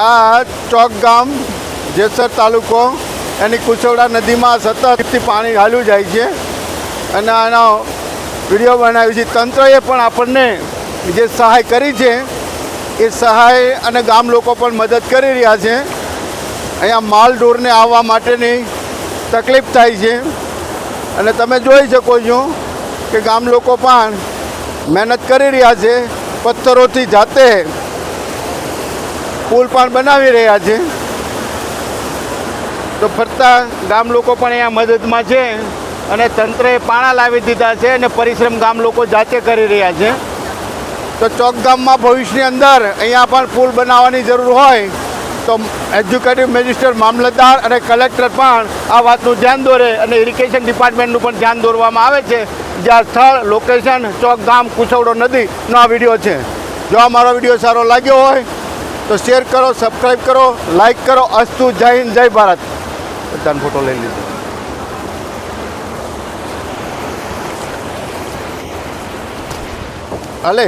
આ ચોક ગામ જેસર તાલુકો, એની કુચવડા નદીમાં સતતથી પાણી હાલ્યું જાય છે. અને આનો વીડિયો બનાવ્યો છે. તંત્રએ પણ આપણને જે સહાય કરી છે, એ સહાય અને ગામ લોકો પણ મદદ કરી રહ્યા છે. અહીંયા માલ ઢોરને આવવા માટેની તકલીફ થાય છે. અને તમે જોઈ શકો છો કે ગામ લોકો પણ મહેનત કરી રહ્યા છે. પથ્થરોથી જાતે પુલ પણ બનાવી રહ્યા છે. તો ફરતા ગામ લોકો પણ અહીંયા મદદમાં છે અને તંત્રએ પાણા લાવી દીધા છે અને પરિશ્રમ ગામ લોકો જાતે કરી રહ્યા છે. તો ચોક ગામમાં ભવિષ્યની અંદર અહીંયા પણ પુલ બનાવવાની જરૂર હોય તો એજ્યુકેટિવ મેજિસ્ટર મામલતદાર અને કલેક્ટર પણ આ વાતનું ધ્યાન દોરે અને ઇરિગેશન ડિપાર્ટમેન્ટનું પણ ધ્યાન દોરવામાં આવે છે. જ્યાં સ્થળ લોકેશન ચોક, ગામ કુછવડો નદીનો આ વીડિયો છે. જો આ મારો વીડિયો સારો લાગ્યો હોય તો શેર કરો સબસ્ક્રાઈબ કરો લાઈક કરો. અસ્તુ, જય હિન્દ, જય ભારત. બધાને ફોટો લઈ લીધો. હાલે.